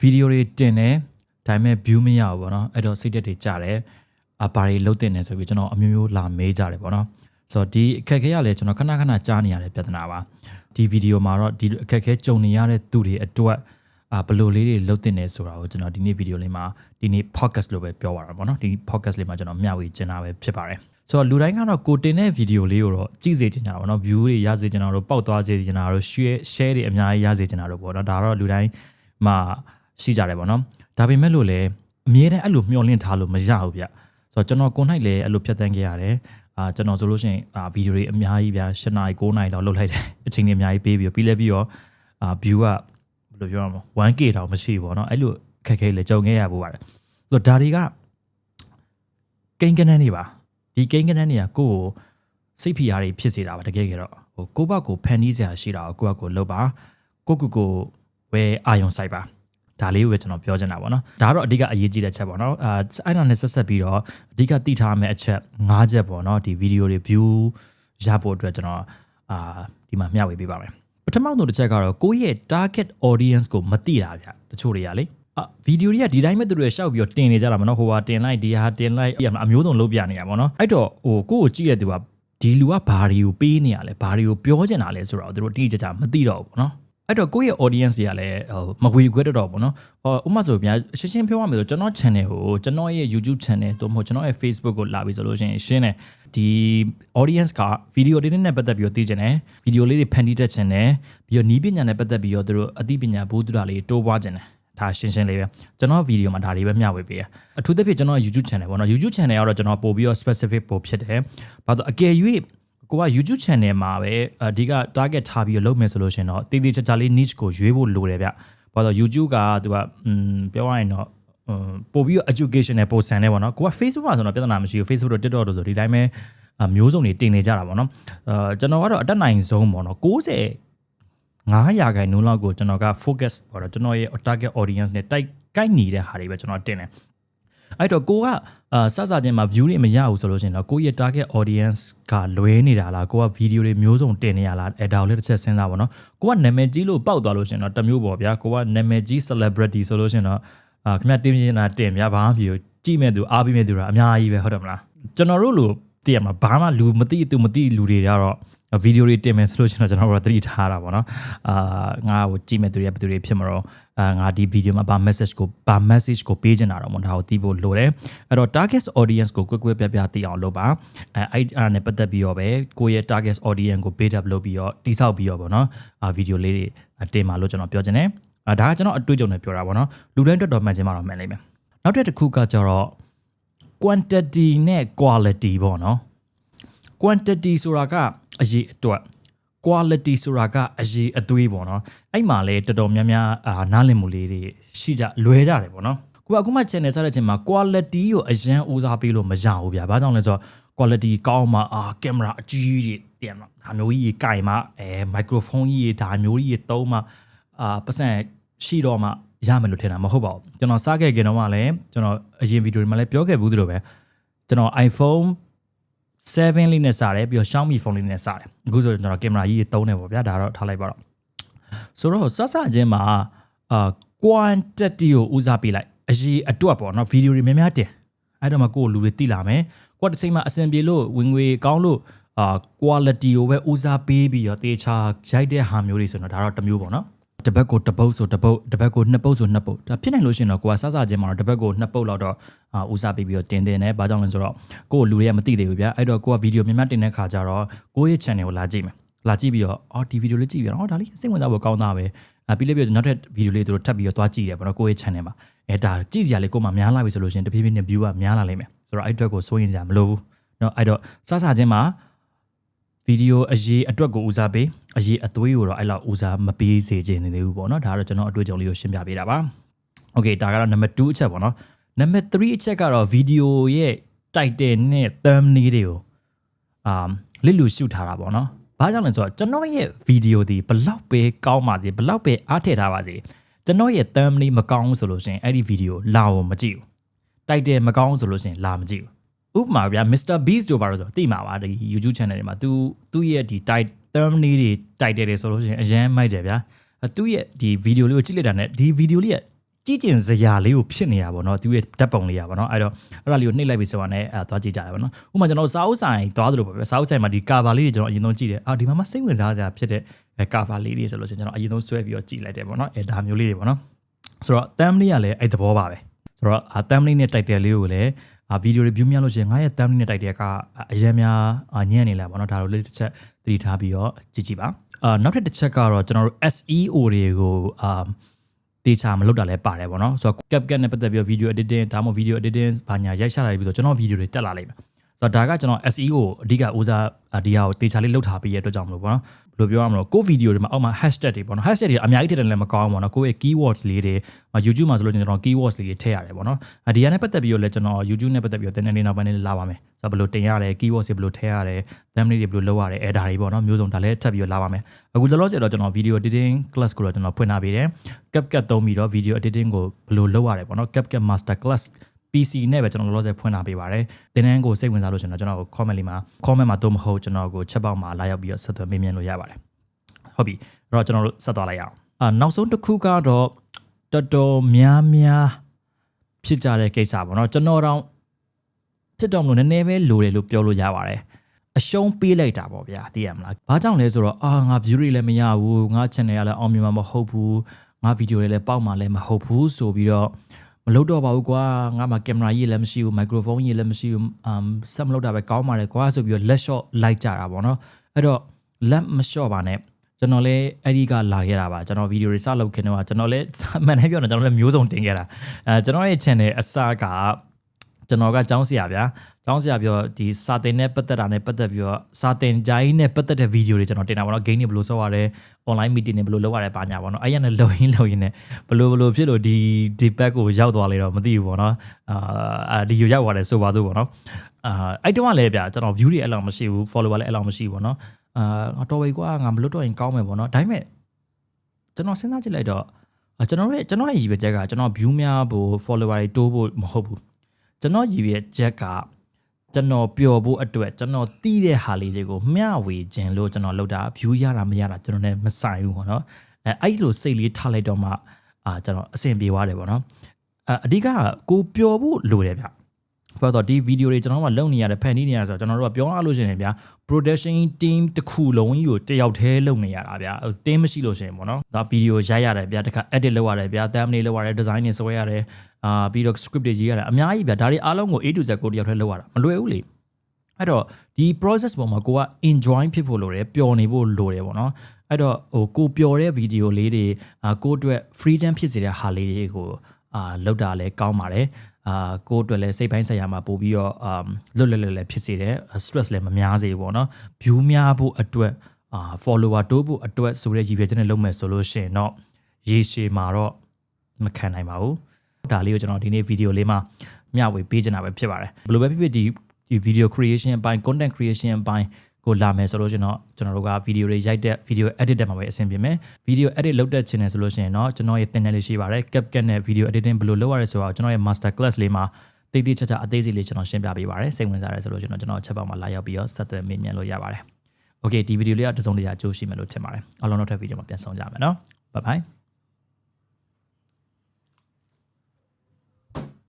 ဗီဒီယိုတွေတင်တယ်ဒါပေမဲ့ view မရဘူးပေါ့နော်အဲ့တော့စိတ်သက်တွေကြတယ်အဘာတွေလုံးတင်နေဆိုပြီးကျွန်တော်အမျိုးမျိုးလာမေးကြတယ်ပေါ့နော်ဆိုတော့ဒီအခက်အခဲရလဲကျွန်တော်ခဏခဏကြားနေရတဲ့ပြဿနာပါဒီဗီဒီယိုမှာတော့ဒီအခက်အခဲကြုံနေရတဲ့သူတွေအတွက်အာဘယ်လိုလေးတွေလုပ်တင်နေဆိုတာကိုကျွန်တော်ဒီနေ့ဗီဒီယိုလေးမှာဒီနေ့ podcast လို့ပဲပြောပါတာပေါ့နော်ဒီ podcast လေးမှာကျွန်တော်မျှဝေချင်တာပဲဖြစ်ပါတယ်ဆိုတော့လူတိုင်းကတော့ကိုတင်တဲ့ဗီဒီယိုလေးကိုတော့ကြည့်စေချင်ကြတာပေါ့နော် view တွေရစေချင်တာတို့ပေါက်သွားစေချင်တာတို့ share share တွေအများကြီးရစေချင်တာတို့ပေါ့နော်ဒါတော့လူတိုင်းမှာ ရှိကြတယ်ပေါ့နော်ဒါပေမဲ့လို့လည်းအမြဲတမ်းအဲ့လိုမျှော်လင့်ထားလို့မရဘူးဗျဆိုတော့ကျွန်တော်ကိုယ်၌လည်းအဲ့လိုဖြတ်သန်းခဲ့ရတယ်အာကျွန်တော်ဆိုလို့ရှိရင်အာဗီဒီယိုတွေအများကြီးဗျာ7နာရီ9နာရီလောက်လုပ်လိုက်တယ်အချိန်တွေအများကြီးပေးပြီးတော့ပြီးလဲပြီးတော့အာ view ကဘယ်လိုပြောရမလဲ 1k တောင်မရှိဘူးပေါ့နော်အဲ့လိုခက်ခဲလေကြုံခဲ့ရဖို့ပါတယ်ဆိုတော့ဒါတွေကကိန်းကနန်းနေပါဒီကိန်းကနန်းတွေကကိုယ့်ကိုစိတ်ဖိအားတွေဖြစ်စေတာပါတကယ်ကြတော့ဟိုကိုယ့်ဘက်ကိုဖန်တီးစရာရှိတာကိုကိုယ့်ဘက်ကိုလုပ်ပါကိုယ့်ကိုယ်ကိုဝယ်အာယုံစိုက်ပါ ဒါလေးကိုပဲကျွန်တော်ပြောချင်တာပေါ့နော်ဒါကတော့အဓိကအရေးကြီးတဲ့ချက်ပေါ့နော်အာအဲ့ဒါနဲ့ဆက်ဆက်ပြီးတော့အဓိကသိထားမယ့်အချက်၅ချက်ပေါ့နော်ဒီဗီဒီယိုတွေ view ရဖို့အတွက်ကျွန်တော်အာဒီမှာမျှဝေပေးပါမယ်ပထမဆုံးတစ်ချက်ကတော့ကိုယ့်ရဲ့ target audience ကိုမသိတာဗျတချို့တွေကလေအာဗီဒီယိုတွေကဒီတိုင်းပဲသူတို့ရှောက်ပြီးတော့တင်နေကြတာမနော်ဟိုဟာတင်လိုက်ဒီဟာတင်လိုက်အမျိုးစုံလုပ်ပြနေရပါတော့အဲ့တော့ဟိုကိုယ့်ကိုကြည့်တဲ့သူကဒီလူကဘာတွေကိုပေးနေရလဲဘာတွေကိုပြောချင်တာလဲဆိုတော့သူတို့တိတိကျကျမသိတော့ဘူးပေါ့နော် အဲ့တော့ကိုယ့်ရဲ့ audience တွေကလည်းဟိုမဝေခွဲတော့ပေါ့နော်ဟောဥပမာဆိုပြန်ရှင်းရှင်းပြောရမယ်ဆိုကျွန်တော် channel ကိုကျွန်တော်ရဲ့ YouTube channel တို့မဟုတ်ကျွန်တော်ရဲ့ Facebook ကိုလာပြီဆိုလို့ရှိရင်ရှင်းတယ်ဒီ audience က video လေးနဲ့ပတ်သက်ပြီးတော့သိချင်တယ် video လေးတွေဖန်တီးတတ်ချင်တယ်ပြီးတော့နီးပညာနဲ့ပတ်သက်ပြီးတော့သူတို့အသိပညာဘိုးတူတာလေးတိုးပွားချင်တယ်ဒါရှင်းရှင်းလေးပဲကျွန်တော်ဗီဒီယိုမှာဒါလေးပဲမျှဝေပေးရအထူးသဖြင့်ကျွန်တော် YouTube channel ပေါ့နော် YouTube channel ကတော့ကျွန်တော်ပို့ပြီးတော့ specific ပို့ဖြစ်တယ်ဘာလို့အကယ်၍ ကိုက YouTube channel မှာပဲအဓိက target ထားပြီးလုပ်မယ်ဆိုလို့ရှင်တော့တည်တည်ချာချာလေး niche ကိုရွေးဖို့လိုတယ်ဗျဘာလို့ YouTube ကသူကอืมပြောရရင်တော့ပို့ပြီးတော့ education နဲ့ပို့ဆန်နေပေါ့နော်ကိုက Facebook မှာဆိုတော့ပြဿနာမရှိဘူး Facebook တို့ TikTok တို့ဆိုဒီတိုင်းပဲမျိုးစုံတွေတင်နေကြတာပေါ့နော်အာကျွန်တော်ကတော့အတက်နိုင်ဆုံးပေါ့နော်90 9ရာခိုင်နှုန်းလောက်ကိုကျွန်တော်က focus ပေါ့တော့ကျွန်တော်ရဲ့ target audience နဲ့တိုက်ကိုက်နေတဲ့ဟာတွေပဲကျွန်တော်တင်တယ် အဲ့တော့ကိုကအာစစချင်းမှာ view တွေမရဘူးဆိုလို့ရှိရင်တော့ကိုရဲ့ target audience ကလွဲနေတာလားကိုက video တွေမျိုးစုံတင်နေရလားအဲဒါကိုလည်းတစ်ချက်စဉ်းစားပါတော့ကိုကနာမည်ကြီးလို့ပောက်သွားလို့ရှိရင်တော့တမျိုးပေါ့ဗျာကိုကနာမည်ကြီး celebrity ဆိုလို့ရှိရင်တော့အာခင်ဗျတင်ပြနေတာတင်ဗျာဘာမှမဖြစ်ကြည့်မဲ့သူအားပေးမဲ့သူကအများကြီးပဲဟုတ်တယ်မလားကျွန်တော်တို့လို တည်ရမှာဘာမှလူမသိသူမသိလူတွေကတော့ဗီဒီယိုတွေတင်မယ်ဆိုလို့ရှိရင်ကျွန်တော်တို့သတိထားတာပေါ့နော်အာငါ့ကိုကြည့်မဲ့သူတွေကဘယ်သူတွေဖြစ်မလို့အာငါဒီဗီဒီယိုမှာဘာ message ကိုဘာ message ကိုပေးချင်တာတော့မဟုတ်ဒါကိုသိဖို့လိုတယ်အဲ့တော့ target audience ကိုကွက်ကွက်ပြပြသိအောင်လုပ်ပါအဲအဲ့အဲ့နဲ့ပတ်သက်ပြီးတော့ပဲကိုယ့်ရဲ့ target audience ကို build up လုပ်ပြီးတော့တိဆောက်ပြီးတော့ပေါ့နော်အာဗီဒီယိုလေးတွေတင်ပါလို့ကျွန်တော်ပြောချင်တယ်အာဒါကကျွန်တော်အတွေ့အကြုံနဲ့ပြောတာပေါ့နော်လူတိုင်းအတွက်တော့မှန်ချင်းမှာတော့မှန်နိုင်မယ်နောက်တစ်ခုကကျတော့ quantity နဲ့ quality ပေါ့နော် quantity ဆိုတာကအရေးအတွက် quality ဆိုတာကအရေးအသွေးပေါ့နော်အဲ့မှာလဲတော်တော်များများအာနားလည်မှုလေးတွေရှိကြလွဲကြတယ်ပေါ့နော်ကိုကအခုမှ channel စတဲ့ချိန်မှာ quality ကိုအရန်ဦးစားပေးလို့မရဘူးဗျာဘာကြောင့်လဲဆိုတော့ quality ကောင်းမှအာကင်မရာအကြီးကြီးတင်မှာဒါမျိုးကြီးကင်မှအဲ microphone ကြီးဒါမျိုးကြီးသုံးမှအာပတ်စံရှိတော့မှ ရမယ်လို့ထင်တာမဟုတ်ပါဘူးကျွန်တော်စားခဲ့ခင်တော့မှလည်းကျွန်တော်အရင်ဗီဒီယိုတွေမှာလည်းပြောခဲ့ဘူးသလိုပဲကျွန်တော် iPhone 7လေးနဲ့စတယ်ပြီးတော့ Xiaomi phone လေးနဲ့စတယ်အခုဆိုကျွန်တော်ကင်မရာကြီးသုံးတယ်ပေါ့ဗျာဒါတော့ထားလိုက်ပါတော့ဆိုတော့စစချင်းမှာအာ quantity ကိုဦးစားပေးလိုက်အရေးအတွက်ပေါ့နော်ဗီဒီယိုတွေများများတင်အဲ့တော့မှကိုယ်လူတွေတိလာမယ်ကိုယ်တစ်ချိန်မှာအဆင်ပြေလို့ဝင်ငွေကောင်းလို့အာ quality ကိုပဲဦးစားပေးပြီးတော့တေချာရိုက်တဲ့ဟာမျိုးတွေဆိုတော့ဒါတော့တစ်မျိုးပေါ့နော် တပတ်ကိုတပုတ်ဆိုတပုတ်တပတ်ကိုနှစ်ပုတ်ဆိုနှစ်ပုတ်ဒါဖြစ်နိုင်လို့ရှိရင်တော့ကိုကစစချင်းမှာတော့တပတ်ကိုနှစ်ပုတ်လောက်တော့အာဦးစားပေးပြီးတော့တင်တင်တယ်ဘာကြောင့်လဲဆိုတော့ကိုလူတွေကမသိသေးဘူးဗျာအဲ့တော့ကိုကဗီဒီယိုများများတင်တဲ့ခါကျတော့ကိုရဲ့ channel ကိုလာကြည့်မယ်လာကြည့်ပြီးတော့အော်ဒီဗီဒီယိုလေးကြည့်ပြီးတော့အော်ဒါလေးစိတ်ဝင်စားဖို့ကောင်းတာပဲအပြီးလေးပြီးတော့နောက်ထပ်ဗီဒီယိုလေးတို့ထပ်ပြီးတော့သွားကြည့်ရပါတော့ကိုရဲ့ channel မှာအဲဒါကြည့်စရာလေးကိုမှများလာပြီဆိုလို့ရှိရင်တဖြည်းဖြည်းနဲ့ view ကများလာလိမ့်မယ်ဆိုတော့အဲ့အတွက်ကိုစိုးရင်စရာမလိုဘူးเนาะအဲ့တော့စစချင်းမှာ ဗီဒီယိုအရေးအတွက်ကိုဦးစားပေးအရေးအသွေးကိုတော့အဲ့လောက်ဦးစားမပေးစေချင်နေသေးဘူးပေါ့နော်ဒါကတော့ကျွန်တော်အတွေ့အကြုံလေးကိုရှင်းပြပေးတာပါโอเคဒါကတော့ number 2အချက်ပေါ့နော် number 3အချက်ကတော့ဗီဒီယိုရဲ့ title နဲ့ thumbnail တွေကိုအာလစ်လူရှုထားတာပေါ့နော်ဘာကြောင့်လဲဆိုတော့ကျွန်တော်ရဲ့ဗီဒီယိုဒီဘလောက်ပဲကောင်းပါစေဘလောက်ပဲအားထည့်ထားပါစေကျွန်တော်ရဲ့ thumbnail မကောင်းဆိုလို့ရှိရင်အဲ့ဒီဗီဒီယိုလာအောင်မကြည့်ဘူး title မကောင်းဆိုလို့ရှိရင်လာမကြည့်ဘူး ဥပမာဗျာ Mr Beast တို့ပါလို့ဆိုသိမှာပါဒီ YouTube channel တွေမှာ तू သူ့ရဲ့ဒီ title thumbnail တွေ title တွေဆိုလို့ရှိရင်အရန်မိုက်တယ်ဗျာသူ့ရဲ့ဒီဗီဒီယိုလေးကိုကြည့်လိုက်တာနဲ့ဒီဗီဒီယိုလေးက ကြည့်ကျင်စရာလေးကိုဖြစ်နေတာပေါ့နော်သူရဲ့ဓာတ်ပုံလေးอ่ะပေါ့နော်အဲ့တော့အဲ့ဒါလေးကိုနှိပ်လိုက်ပြီဆိုတာနဲ့အဲသွားကြည့်ကြတယ်ပေါ့နော်ဥပမာကျွန်တော်စာအုပ်ဆိုင်သွားသလိုပေါ့ပဲစာအုပ်ဆိုင်မှာဒီကာဗာလေးတွေကျွန်တော်အရင်ဆုံးကြည့်တယ်အာဒီမှာမှစိတ်ဝင်စားစရာဖြစ်တဲ့ကာဗာလေးတွေဆိုလို့ရှိရင်ကျွန်တော်အရင်ဆုံးဆွဲပြီးတော့ကြည့်လိုက်တယ်ပေါ့နော်အဲဒါမျိုးလေးတွေပေါ့နော်ဆိုတော့ thumb လေးကလည်းအဲ့သဘောပါပဲဆိုတော့ thumb လေးနဲ့ title လေးကိုလည်းအာ ဗီဒီယို review များလို့ရှိရင်ငါရဲ့ thumb လေးနဲ့ title ကအရင်များညံ့နေလာပေါ့နော်ဒါလိုလေးတစ်ချက်သတိထားပြီးတော့ကြည့်ကြည့်ပါအာနောက်ထပ်တစ်ချက်ကတော့ကျွန်တော်တို့ SEO တွေကိုအာတေချာမလုပ်တာလည်းပါတယ်ပေါ့နော်ဆိုတော့ CapCut နဲ့ပတ်သက်ပြီးတော့ video editing ဒါမှမဟုတ် video editing ဘာညာရိုက်ချလာပြီးတော့ကျွန်တော် video တွေတက်လာလိမ့်မယ် ဆိုတော့ဒါကကျွန်တော် SEO ကိုအဓိကဦးစားဒီဟာကိုတေချာလေးလုပ်ထားပြီးရတဲ့အတွက်ကြောင့်မလို့ပေါ့နော်ဘယ်လိုပြောရမလဲကိုဗီဒီယိုတွေမှာအောက်မှာ hashtag တွေပေါ့နော် hashtag တွေအများကြီးထည့်တယ်လည်းမကောင်းဘူးပေါ့နော်ကိုယ့်ရဲ့ keywords လေးတွေ YouTube မှာဆိုလို့ကျွန်တော် keywords လေးတွေထည့်ရတယ်ပေါ့နော်ဒီဟာနဲ့ပတ်သက်ပြီးတော့လည်းကျွန်တော် YouTube နဲ့ပတ်သက်ပြီးတော့တင်းတင်းလေးနောက်ပိုင်းလေးလာပါမယ်ဆိုတော့ဘယ်လိုတင်ရတယ် keywords တွေဘယ်လိုထည့်ရတယ် thumbnail တွေဘယ်လိုလုပ်ရတယ်အဲဒါတွေပေါ့နော်မျိုးစုံဒါလည်းထပ်ပြီးတော့လာပါမယ်အခုလောလောဆယ်တော့ကျွန်တော် video editing class ကိုတော့ကျွန်တော်ဖွင့်ထားပေးတယ် CapCut သုံးပြီးတော့ video editing ကိုဘယ်လိုလုပ်ရတယ်ပေါ့နော် CapCut master class PC နဲ့ပဲကျွန်တော်လောလောဆယ်ဖွင့်ထားပေးပါတယ်။တင်းတန်းကိုစိတ်ဝင်စားလို့ကျွန်တော်ကျွန်တော်ကို comment လေးမှာ comment မှာတော့မဟုတ်ကျွန်တော်ကိုချက်ပေါက်မှာလာရောက်ပြီးတော့ဆက်သွယ်မေးမြန်းလို့ရပါတယ်။ဟုတ်ပြီ။အဲ့တော့ကျွန်တော်တို့ဆက်သွားလိုက်ရအောင်။အာနောက်ဆုံးတစ်ခုကတော့တော်တော်များများဖြစ်ကြတဲ့ကိစ္စပေါ့နော်။ကျွန်တော်တော့ TikTok လို့နည်းနည်းပဲလိုတယ်လို့ပြောလို့ရပါတယ်။အရှုံးပေးလိုက်တာပေါ့ဗျာသိရမလား။ဘာကြောင့်လဲဆိုတော့အာငါ view တွေလည်းမရဘူးငါ channel ကလည်းအောင်မြင်မှာမဟုတ်ဘူးငါ video တွေလည်းပေါက်မှာလည်းမဟုတ်ဘူးဆိုပြီးတော့ မလုပ်တော့ပါဘူးကွာငါမှကင်မရာကြီးလည်းမရှိဘူးမိုက်ခရိုဖုန်းကြီးလည်းမရှိဘူးအမ်ဆက်မလုပ်တာပဲကောင်းပါတယ်ကွာဆိုပြီးတော့လက် shot လိုက်ကြတာပေါ့နော်အဲ့တော့လက်မ shot ပါနဲ့ကျွန်တော်လည်းအဲ့ဒီကလာခဲ့တာပါကျွန်တော်ဗီဒီယိုတွေစလုပ်ခင်တော့ကျွန်တော်လည်းမှန်တယ်ပြောတော့ကျွန်တော်လည်းမျိုးစုံတင်ခဲ့တာအဲကျွန်တော်ရဲ့ channel အစက ကျွန်တော်ကចောင်းဆရာဗျာចောင်းဆရာပြောဒီစာတင်နဲ့ပတ်သက်တာနဲ့ပတ်သက်ပြီးတော့စာတင်ကြိုင်းနဲ့ပတ်သက်တဲ့ဗီဒီယိုတွေကျွန်တော်တင်တာပေါ့နော် game တွေဘယ်လိုဆောက်ရတယ် online meeting တွေဘယ်လိုလုပ်ရတယ်ပါညာပေါ့နော်အဲ့ရနဲ့လုံရင်းလုံရင်းနဲ့ဘယ်လိုဘယ်လိုဖြစ်လို့ဒီဒီ back ကိုရောက်သွားလေတော့မသိဘူးပေါ့နော်အာဒီရောက်သွားတယ်ဆိုပါတော့ပေါ့နော်အာအဲ့တုန်းကလည်းဗျာကျွန်တော် view တွေအဲ့လောက်မရှိဘူး follower လည်းအဲ့လောက်မရှိဘူးပေါ့နော်အာတော်ပြီကွာငါမလွတ်တော့ရင်ကောင်းမယ်ပေါ့နော်ဒါပေမဲ့ကျွန်တော်စဉ်းစားကြည့်လိုက်တော့ကျွန်တော်ရဲ့ကျွန်တော်ရဲ့ရည်ရွယ်ချက်ကကျွန်တော် view များဖို့ follower တွေတိုးဖို့မဟုတ်ဘူး ကျွန်တော်ရည်ရွယ်ချက်ကကျွန်တော်ပျော်ဖို့အတွက်ကျွန်တော်တီးတဲ့ဟာလေးတွေကိုမျှဝေခြင်းလို့ကျွန်တော်လုပ်တာ view ရတာမရတာကျွန်တော်လည်းမဆိုင်ဘူးပေါ့နော်အဲအဲ့လိုစိတ်လေးထားလိုက်တော့မှအာကျွန်တော်အဆင်ပြေသွားတယ်ပေါ့နော်အအဓိကကိုပျော်ဖို့လိုတယ်ဗျ ဘာလို့ဒီဗီဒီယိုတွေကျွန်တော်ကလုပ်နေရတယ်ဖန်တီးနေရဆိုတော့ကျွန်တော်တို့ကပြောရလို့ရှိရင်ဗျာ production team တစ်ခုလုံးကြီးကိုတယောက်တည်းလုပ်နေရတာဗျာ team မရှိလို့ရှိရင်ပေါ့နော်ဒါဗီဒီယိုရိုက်ရတယ်ဗျာတခါ edit လုပ်ရတယ်ဗျာ thumbnail လုပ်ရတယ် design တွေဆွဲရတယ်အာပြီးတော့ script တွေရေးရတယ်အများကြီးဗျာဒါတွေအားလုံးကို A to Z ကိုတယောက်တည်းလုပ်ရတာမလွယ်ဘူးလေအဲ့တော့ဒီ process ပေါ်မှာကိုက enjoy ဖြစ်ဖို့လိုတယ်ပျော်နေဖို့လိုတယ်ပေါ့နော်အဲ့တော့ဟိုကိုပျော်တဲ့ဗီဒီယိုလေးတွေအာကိုအတွက် freedom ဖြစ်စေတဲ့ဟာလေးတွေကို အာလောက်တာလည်းကောင်းပါတယ်အာကိုအတွက်လည်းစိတ်ပိုင်းဆိုင်ရာမှာပို့ပြီးတော့အာလွတ်လွတ်လပ်လပ်ဖြစ်စေတယ် stress လည်းမများစေဘူးပေါ့နော် view များဖို့အတွက်အာ follower တိုးဖို့အတွက်ဆိုတဲ့ရည်ရွယ်ချက်နဲ့လုပ်မယ်ဆိုလို့ရှိရင်တော့ရေရှည်မှာတော့မခံနိုင်ပါဘူးဒါလေးကိုကျွန်တော်ဒီနေ့ဗီဒီယိုလေးမှာမျှဝေပေးချင်တာပဲဖြစ်ပါတယ်ဘယ်လိုပဲဖြစ်ဖြစ်ဒီဒီ video creation အပိုင်း content creation အပိုင်း ကိုလာမယ်ဆိုလို့ကျွန်တော်ကျွန်တော်တို့က video တွေရိုက်တဲ့ video edit တက်မှာပဲအဆင်ပြေမယ် video edit လုပ်တဲ့ချင်တယ်ဆိုလို့ရှိရင်တော့ကျွန်တော်ရဲ့တင်နယ်လေးရှိပါတယ် CapCut နဲ့ video editing ဘယ်လိုလုပ်ရလဲဆိုတော့ကျွန်တော်ရဲ့ master class လေးမှာတိတ်တိတ်ချာချာအသေးစိတ်လေးကျွန်တော်ရှင်းပြပေးပါတယ်စိတ်ဝင်စားတယ်ဆိုလို့ကျွန်တော်ကျွန်တော်ချက်ပေါက်မှာလာရောက်ပြီးတော့ဆက်သွယ်မေးမြန်းလို့ရပါတယ် Okay ဒီ video လေးကတစုံတရာအကျိုးရှိမယ်လို့ထင်ပါတယ်အားလုံးတော့ထပ် video မှာပြန်ဆောင်ကြမယ်နော် bye bye